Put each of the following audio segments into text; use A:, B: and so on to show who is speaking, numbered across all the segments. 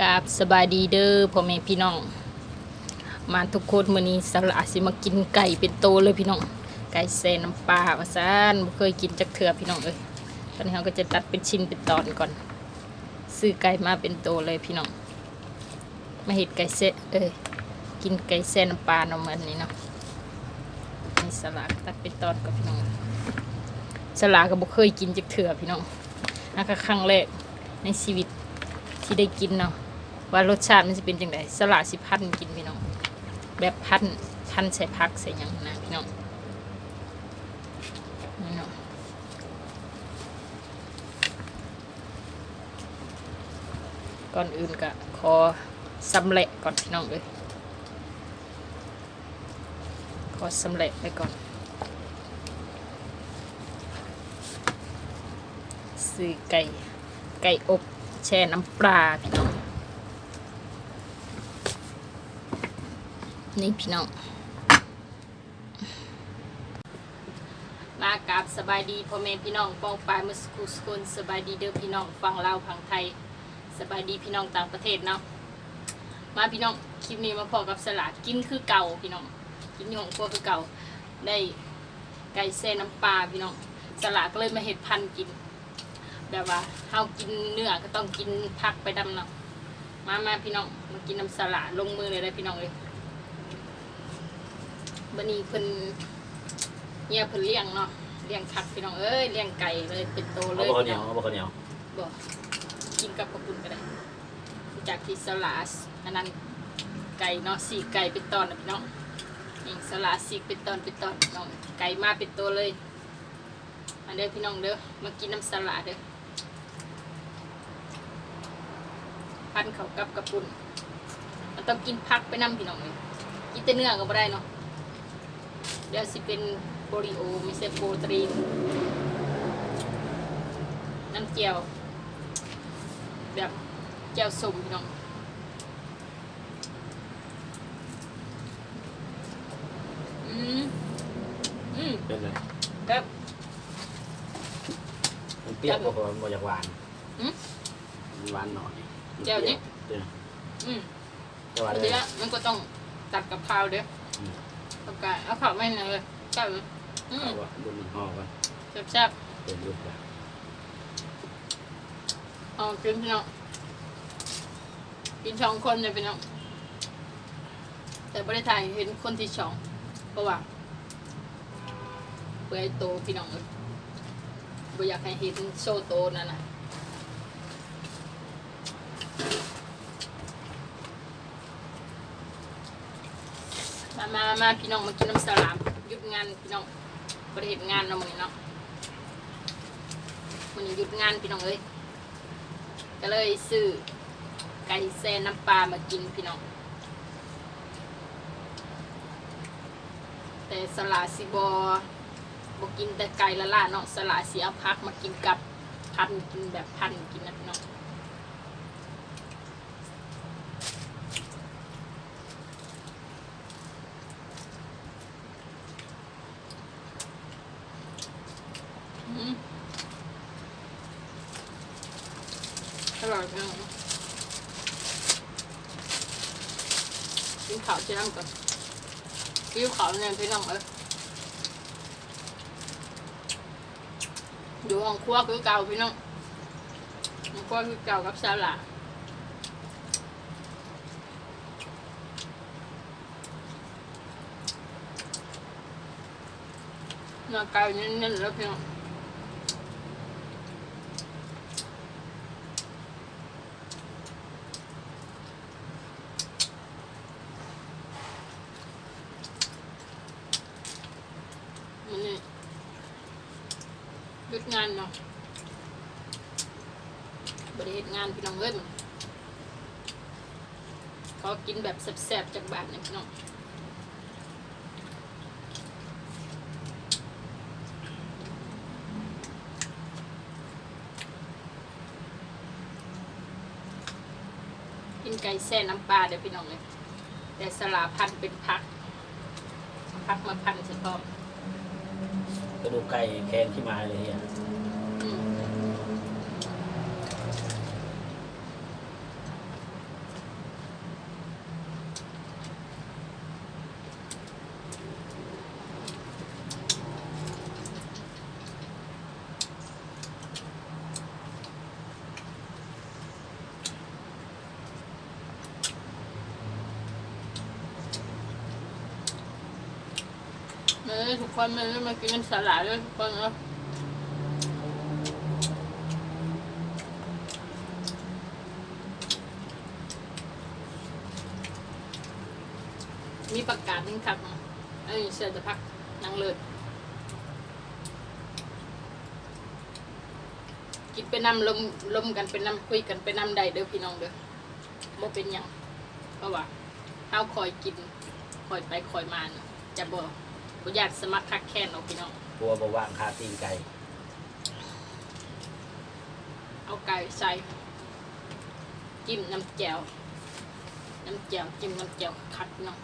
A: กราบสบายดีเด้อพ่อแม่พี่น้อง มาทุกคนมื้อนี้สละสิมากินไก่เป็นโตเลยพี่น้อง ไก่แซ่น้ำปลาว่าซ่านบ่เคยกินจักเทื่อพี่น้องเอ้ยตอนนี้เราก็จะตัดเป็นชิ้นเป็นตอนก่อน ซื้อไก่มาเป็นโตเลยพี่น้อง มาเฮ็ดไก่แซ่เอ้ยกินไก่แซ่น้ำปลาเนาะมื้อนี้เนาะนี่สละตัดเป็นตอนก่อนพี่น้องสละก็บ่เคยกินจักเทื่อพี่น้องอันก็ครั้งแรกในชีวิตที่ได้กินเนาะ ว่ารสชาติมันจะเป็นจังไดสลัดสิพันกินพี่น้อง แบบพันพันใส่พักใส่หยังนะพี่น้องนี่เนาะก่อนอื่นก็ขอสำเร็จก่อนพี่น้องเลยขอสำเร็จไปก่อนซื้อไก่ไก่อบแช่น้ำปลาพี่น้อง นี่พี่น้องมากราบสบายดีพ่อแม่พี่น้องปองปายมือสกุสกุลสบายดีเด้อพี่น้องฟังลาวฟังไทย สบายดีพี่น้องต่างประเทศเนาะมาพี่น้องคลิปนี้มาพอกับสลากกินคือเก่าพี่น้องกินของพวกคือเก่าได้ไก่เส้นน้ำปลาพี่น้องสลากก็เลยมาเห็ดพันกิน แบบว่าเฮากินเนื้อก็ต้องกินผักไปดำเนาะมามาพี่น้องมากินน้ำสลัดลงมือเลยได้พี่น้องเลย บันนี้เพิ่นเนี่ยเพิ่นเลี้ยงเนาะเลี้ยงคักพี่น้องเอ้ยเลี้ยงไก่เลยเป็นโตเล
B: เอา
A: ย
B: บะข้าว
A: พี่
B: เหนีย
A: น้
B: ว
A: อง
B: เอาบะข้าวเหนียว
A: บอกกินกับกระปุนก็ได้จากที่สลัดอันนั้นไก่เนาะสีไก่เป็นตอนนะพี่น้องนี่สลัดสีเป็นตอนเป็นตอนพี่น้องไก่มาเป็นตัวเลยมาเด้อพี่น้องเด้อมากินน้ำสลัดเด้อพันเขากับกระปุนมันต้องกินพักไปน้ำพี่น้องเลยกินแต่เนื้อก็ไม่ได้เนาะ เดี๋ยวสิเป็นโปลิโอไม่ใช่โปรตีนน้ำเจียว แบบเจียวส้มพี่น้องอืมอืม
B: เป็นเลย
A: ครับ
B: มันเปรี้ยวกว่ามันบ่อยากหวาน
A: อืม
B: มันหวานหน่อย
A: แจ่วนี่
B: เปรี้ยว
A: อืม
B: แต่หวาน
A: ที
B: เลย
A: นี้มันก็ต้องตัดกับข้าวเด้ออ
B: ม
A: เอาไก่เอาข้าวไม่นานเลยข้าวอืม
B: เอาวะดูมันห่อก่อน
A: แซ่บ
B: เป็นรูปแบบ
A: ๆเอากินพี่น้องกินสองคนเลยพี่น้องแต่ไม่ได้ถ่ายเห็นคนที่สองเพราะว่าเปื่อยโตพี่น้องเลยบ่อยากให้เห็นโซโตนั่นนะ มามามาพี่น้องมากินน้ำสลามหยุดงานพี่น้องบริเหตุงานเนาะมันนี้เนาะมันนี้หยุดงานพี่น้องเอ้ยก็เลยซื้อไก่แซ่น้ำปลามากินพี่น้อง แต่สลัดสิบอบกินแต่ไก่ละล่าเนาะสลัดสีเอาพักมากินกับพันกินแบบพันกินนะพี่น้องอืม อร่อยพี่น้องกินข้าวเชียงก่อนกินข้าวเนี่ยพี่น้องเอ้ยอยู่ห้องครัวคือเก่าพี่น้องห้องครัวคือเก่ากับซาลาเนื้อไก่เน้นๆแล้วพี่น้อง มันนี่หยุดงานเนาะบริเหตุงานพี่น้องเอ้ยมันเขากิน แบบแซ่บๆจากบานเนี่ยพี่น้องกินไก่แซ่น้ำปลาเดี๋ยวพี่น้องเลยแต่สลาพันเป็นพัก พักมาพันเฉพาะ
B: กระดูกไก่แกงที่มาเลยเนี่ย
A: อืม อทุก คนมามากินสลัดด้วยทุกคนเนาะมีประกาศนึงครับไอ้ยเสือจะพักนั่งเลยกินไปนำลมลมกันไปนำคุยกันไปนำใดเด้อพี่น้องเด้อบ่เป็นหยังเพราะว่าเฮาคอยกินคอยไปคอยมาน่ะจะบ่ บ่อยากสมัครคักแค้นเอาพี่น้อง
B: กลัวบว่างคาตีนไก่
A: เอาไก่ใส่ จิ้มน้ำแจ่วน้ำแจ่วจิ้มน้ำแจ่วคักพี่น้อง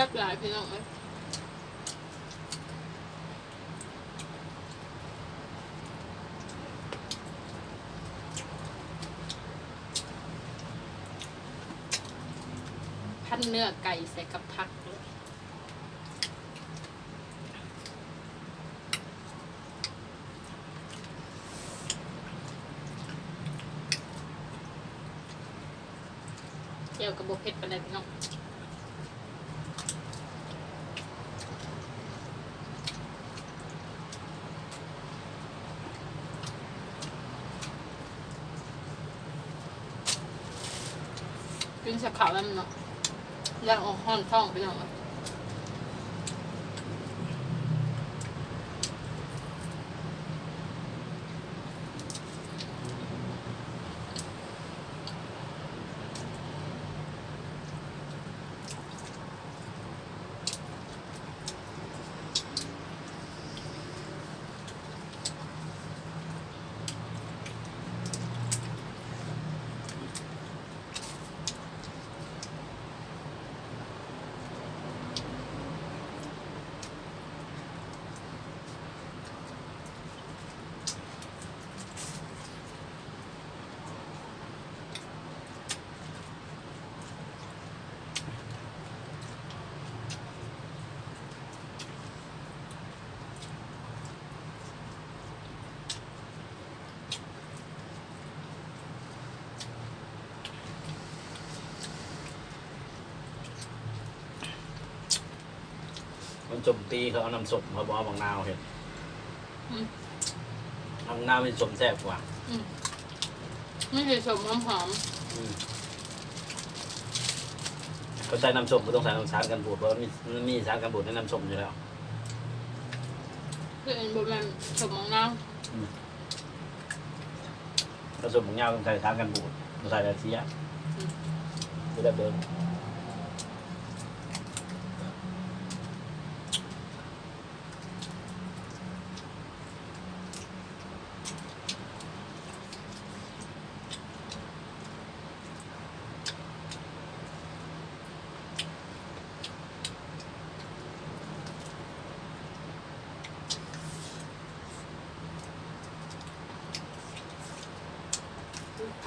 A: ซ่บหลายพี่น้องเอ้ยพันเนื้อไก่ใส่กับผักเลยเจียวกับโบเผ็ดปานใดพี่น้อง กินสักขาวแล้วมันเนาะย่างออกห้อนท้องไปหน่อย
B: มันจมตีเขาเอาน้ำส้มเขาบอกเอาบางนาวเห็น
A: อืม
B: น้ำนาวเป็นสมแซ่บกว่า
A: อืมไม่ใช่สมหอมหอม
B: อืมเขาใช้น้ำส้มก็ต้องใส่น้ำสารกันบูดเพราะมันมีมันมีสารกันบูดในน้ำส้มอยู่แล้ว
A: คืออันบนมันสมมองน้
B: น้ำส้มบางนาวต้องใส่สารกันบูดต้องใส่แต่เสียจะได้เบิ้งำ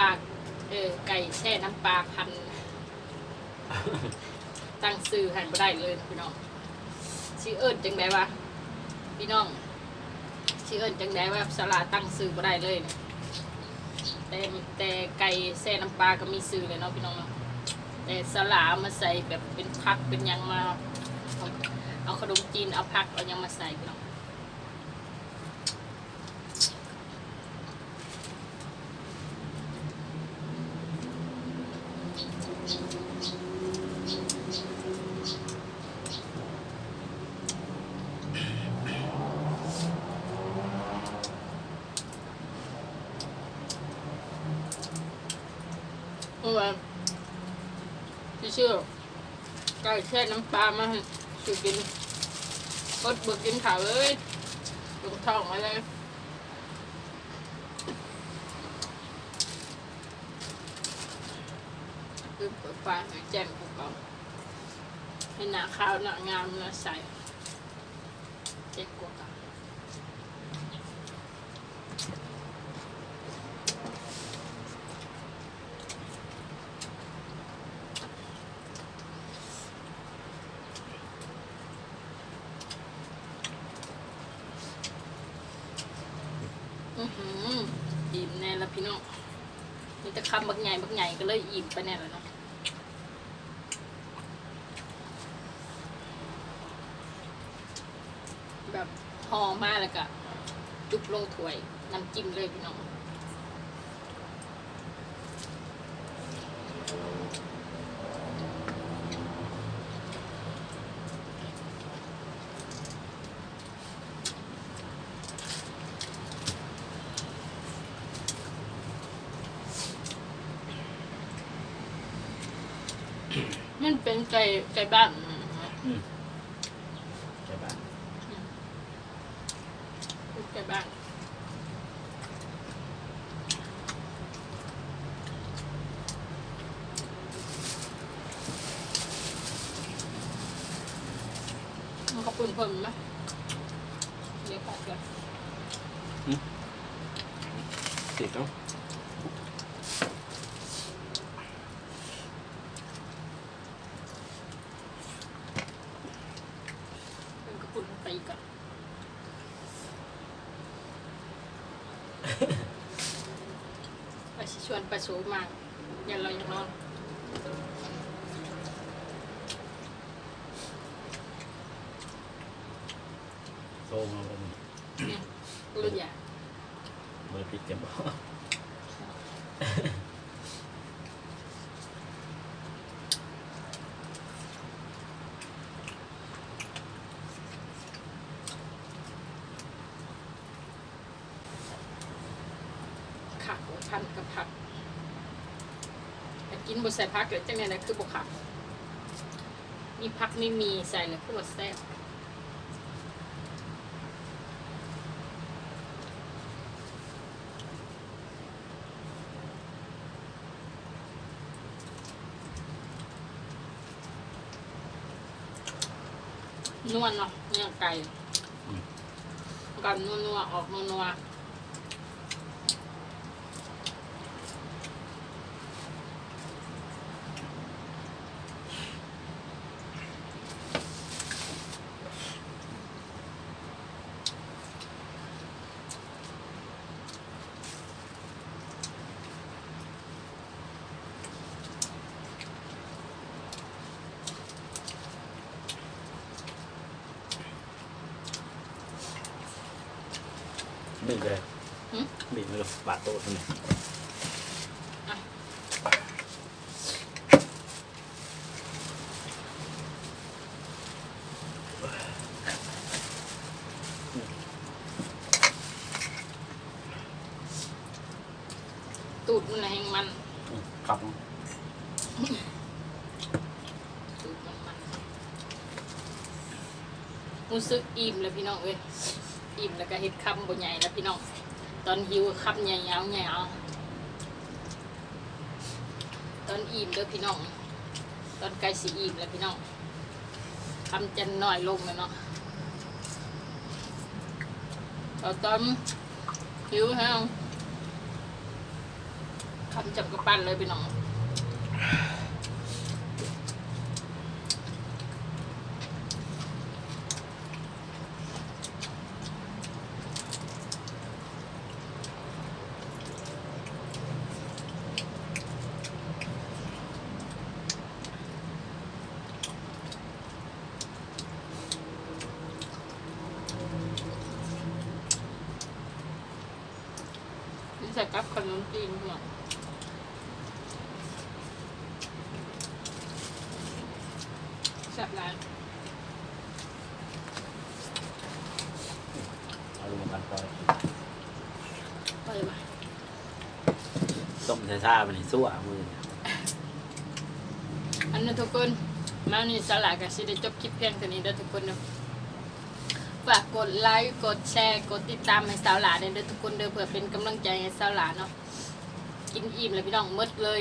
A: ปลาเออไก่แช่น้ำปลาพันตั้งซื้อให้บ่ได้เลยพี่น้องชื่อเอิญจังไดวะพี่น้อง ชื่อเอิญจังได้ว่าสลาตั้งซื้อบ่ได้เลยเนี่ยแต่แต่ไก่แซ่น้ำปลาก็มีซื้อเลยเนาะพี่น้องเนาะแต่สลามาใส่แบบเป็นพักเป็นยังมา เอาขนมจีนเอาพักเอายังมาใส่พี่น้อง เชื่อไก่แช่น้ำปลามาให้คือกินอดบึกกินข้าวเลยลงท้องมาเลยคือเปิดไฟให้แจ้งพวกเราให้หน้าข้าวหน้างามหน้าใสเจ๊กกว่ากัน อือหืออิ่มแน่แล้วพี่น้องมีแต่คำบักใหญ่บักใหญ่ก็ เลยอิ่มไปแน่แล้วเนาะแบบหอมมากเลยกะจุบลงถ้วยน้ำจิ้มเลยพี่น้องมันเป็นไก่ไก่บ้าน
B: อืมใช่ปะ
A: ไก่บ้านมันก็ปุ่นเพิ่มไหมเดี๋ยวปัดก่อน
B: ติดเนาะ
A: เป็น กระปุ่นไปก่อนไปสิชวนไปสูมากอย่าเราอย่างนอน
B: โซมาผม
A: เนี่ยรุ่นใหญ่
B: มือปิดเจ็บบ่
A: ขัก พันกับผักแต่กินบใส่ผักเลยจังไงนะคือบขักมีผักไม่มีใส่เลยคือบแซ่บนวลเนาะเนื้อไก่กันนัวๆออกนัวๆ
B: บิดเลย
A: หึ
B: บิดเลยบาดโต๊ะนี่
A: อะตูดมันน่ะแห้งมัน
B: อืมครับ
A: ตูดมันมันรู้สึกอิ่มเลยพี่น้องเอ้ย อิ่มแล้วก็เฮ็ดคำบ่ใหญ่แล้วพี่น้อง ตอนหิวคำใหญ่ยาวใหญ่เอาตอนอิ่มเด้อพี่น้อง ตอนใกล้สิอิ่มแล้วพี่น้องคำจะน้อยลงแล้วเนาะตอนหิวแห้งคำจับกระปั้นเลยพี่น้อง ส่ กับขนมจีนพี่น้องแซ่บหลาย
B: เอาลงมากันปล่อย
A: ไปเลยว่ะ
B: ต้มใส่ซ่ามันนี่ซั่วมือ
A: อันนั้นทุกคน มาวันนี้สลากับสิได้จบคลิปเพียงเท่านี้เด้อทุกคนเด้อ ฝากกดไลค์กดแชร์กดติดตามให้สาวหลาเด้อทุกคนเด้อเผื่อเป็นกำลังใจให้สาวหลาเนาะกินอิ่มเลยพี่น้องมดเลย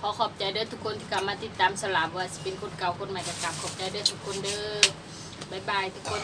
A: ขอขอบใจเด้อทุกคนที่กลับมาติดตามสลาว่าสิเป็นคนเก่าคนใหม่ก็กลับขอบใจเด้อทุกคนเด้อบายบายทุกคน